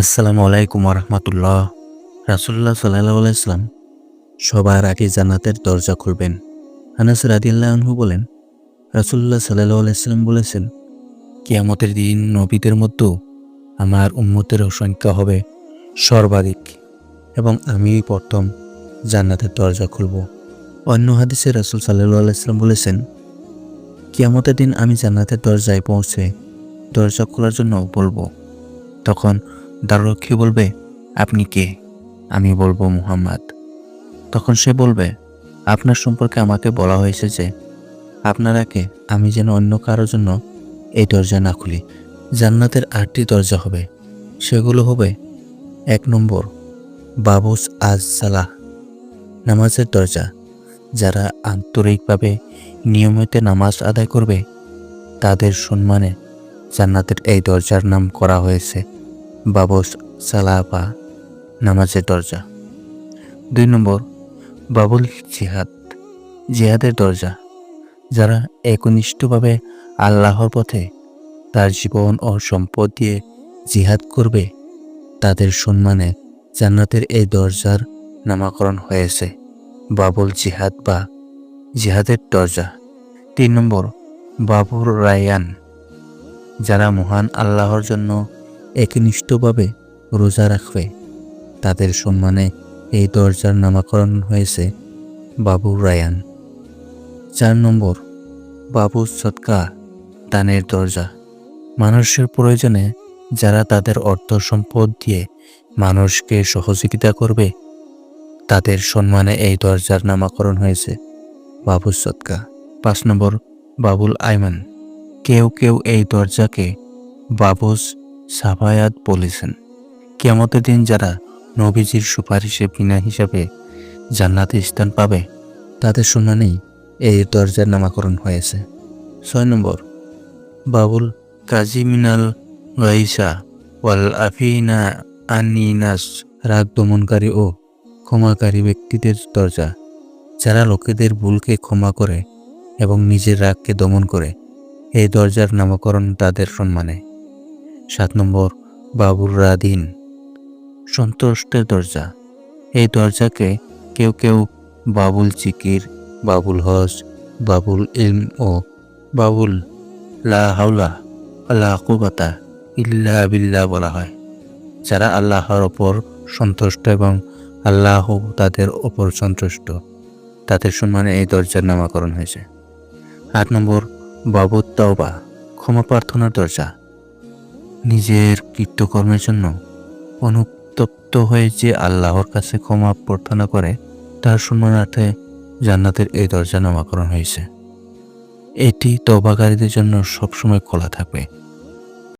আসসালামু আলাইকুম রহমতুল্লাহ রাসুল্লাহ সাল্লাহ সবার আগে জান্নাতের দরজা খুলবেন। আনাস রাদিল্লাহু বলেন রাসুল্লাহ সাল্লাহ আলাইসলাম বলেছেন, কিয়ামতের দিন নবীদের মধ্যেও আমার উম্মতের সংখ্যা হবে সর্বাধিক এবং আমি প্রথম জান্নাতের দরজা খুলব। অন্য হাদিসে রাসুল সাল্লাহ আলাইসলাম বলেছেন, কিয়ামতের দিন আমি জান্নাতের দরজায় পৌঁছে দরজা খোলার জন্য বলব। তখন দ্বাররক্ষী বলবে, আপনি কে? আমি বলব মুহাম্মদ। তখন সে বলবে, আপনার সম্পর্কে আমাকে বলা হয়েছে যে আপনারাকে আমি যেন অন্য কারোর জন্য এই দরজা না খুলি। জান্নাতের আটটি দরজা হবে। সেগুলো হবে, এক নম্বর, বাবুস আজ সালাহ নামাজের দরজা। যারা আন্তরিকভাবে নিয়মিত নামাজ আদায় করবে, তাদের সম্মানে জান্নাতের এই দরজার নাম করা হয়েছে। বাবস সালাহ বা নামাজের দরজা। দুই নম্বর, বাবুল জিহাদ। জিহাদের দরজা, যারা একনিষ্ঠভাবে আল্লাহর পথে তার জীবন ও সম্পদ দিয়ে জিহাদ করবে, তাদের সম্মানে জান্নাতের এই দরজার নামাকরণ হয়েছে, বাবুল জিহাদ বা জিহাদের দরজা। তিন নম্বর, বাবুর রায়ান, যারা মহান আল্লাহর জন্য একনিষ্ঠভাবে রোজা রাখবে। তাদের সম্মানে এই দরজার নামাকরণ হয়েছে বাবু রায়ান। চার নম্বর বাবু সৎকা, দানের দরজা। মানুষের প্রয়োজনে যারা তাদের অর্থ সম্পদ দিয়ে মানুষকে সহযোগিতা করবে, তাদের সম্মানে এই দরজার নামাকরণ হয়েছে বাবু সৎকা। পাঁচ নম্বর, বাবুল আইমান। কেউ কেউ এই দরজাকে বাবুস সাফায়াত বলেছেন, কিয়ামতের দিন যারা নবীজির সুপারিশে বিনা হিসাবে জান্নাতে স্থান পাবে, তাদের শুনানি এই দরজার নামাকরণ হয়েছে। ছয় নম্বর, বাবুল কাজী মিনাল গাইসা ওয়াল আফিনা আনিনাস রাগ দমনকারী ও ক্ষমাকারী ব্যক্তিদের দরজা, যারা লোকেদের ভুলকে ক্ষমা করে এবং নিজের রাগকে দমন করে, এই দরজার নামকরণ তাদের সম্মানে। সাত নম্বর, বাবুর রাদিন সন্তুষ্টের দরজা। এই দরজাকে কেউ কেউ বাবুল চিকির বাবুল হজ, বাবুল ইলম ও বাবুল লা হাউলা আল্লাহ কুবাতা ইল্লা বিল্লাহ বলা হয়। যারা আল্লাহর ওপর সন্তুষ্ট এবং আল্লাহ তাদের ওপর সন্তুষ্ট, তাদের সম্মানে এই দরজার নামাকরণ হয়েছে। আট নম্বর, বাবুত তাওবা, ক্ষমা প্রার্থনার দরজা। নিজের কৃত্যকর্মের জন্য অনুতপ্ত হয়ে যে আল্লাহর কাছে ক্ষমা প্রার্থনা করে, তার সম্মানার্থে জান্নাতের এই দরজা নামাকরণ হয়েছে। এটি তবাকারীদের জন্য সবসময় খোলা থাকবে।